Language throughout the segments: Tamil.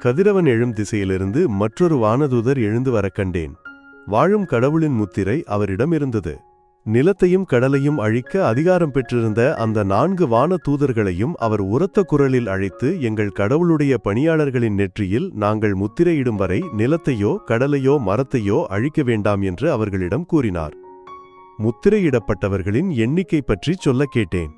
கதிரவன் எழும் திசையிலிருந்து மற்றொரு வானதூதர் எழுந்து வரக் கண்டேன். வாழும் கடவுளின் முத்திரை அவரிடம் இருந்தது. நிலத்தையும் கடலையும் அழிக்க அதிகாரம் பெற்றிருந்த அந்த நான்கு வான தூதர்களையும் அவர் உரத்த குரலில் அழைத்து எங்கள் கடவுளுடைய பணியாளர்களின் நெற்றியில் நாங்கள் முத்திரையிடும் வரை நிலத்தையோ கடலையோ மரத்தையோ அழிக்க வேண்டாம் என்று அவர்களிடம் கூறினார். முத்திரையிடப்பட்டவர்களின் எண்ணிக்கை பற்றி சொல்லக் கேட்டேன்.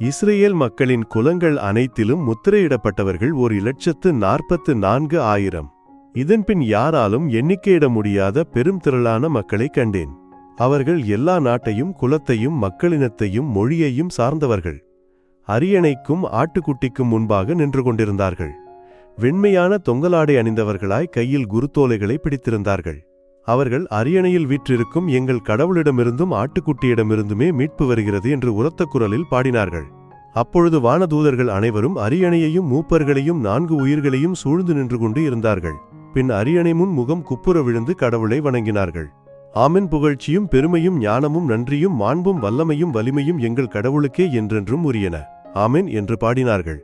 இஸ்ரேல் மக்களின் குலங்கள் அனைத்திலும் முத்திரையிடப்பட்டவர்கள் ஒரு இலட்சத்து நாற்பத்து நான்கு ஆயிரம். இதன்பின் யாராலும் எண்ணிக்கையிட முடியாத பெரும் திரளான மக்களைக் கண்டேன். அவர்கள் எல்லா நாட்டையும் குலத்தையும் மக்களினத்தையும் மொழியையும் சார்ந்தவர்கள். அரியணைக்கும் ஆட்டுக்குட்டிக்கும் முன்பாக நின்று கொண்டிருந்தார்கள். வெண்மையான தொங்கலாடை அணிந்தவர்களாய் கையில் குருத்தோலைகளை பிடித்திருந்தார்கள். அவர்கள் அரியணையில் வீற்றிருக்கும் எங்கள் கடவுளிடமிருந்தும் ஆட்டுக்குட்டியிடமிருந்துமே மீட்பு வருகிறது என்று உரத்த குரலில் பாடினார்கள். அப்பொழுது வானதூதர்கள் அனைவரும் அரியணையையும் மூப்பர்களையும் நான்கு உயிர்களையும் சூழ்ந்து நின்று கொண்டு இருந்தார்கள். பின் அரியணை முன் முகம் குப்புற விழுந்து கடவுளை வணங்கினார்கள். ஆமென் புகழ்ச்சியும் பெருமையும் ஞானமும் நன்றியும் மாண்பும் வல்லமையும் வலிமையும் எங்கள் கடவுளுக்கே என்றென்றும் உரியன. ஆமின் என்று பாடினார்கள்.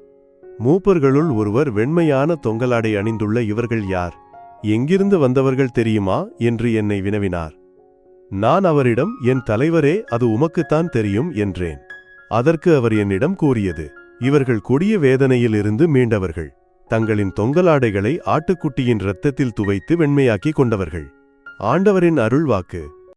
மூப்பர்களுள் ஒருவர் வெண்மையான தொங்கலாடை அணிந்துள்ள இவர்கள் யார்? எங்கிருந்து வந்தவர்கள் தெரியுமா? என்று என்னை வினவினார். நான் அவரிடம் என் தலைவரே அது உமக்குத்தான் தெரியும் என்றேன். அதற்கு அவர் என்னிடம் கூறியது இவர்கள் கொடிய வேதனையிலிருந்து மீண்டவர்கள். தங்களின் தொங்கலாடைகளை ஆட்டுக்குட்டியின் இரத்தத்தில் துவைத்து வெண்மையாக்கிக் கொண்டவர்கள். ஆண்டவரின் அருள்வாக்கு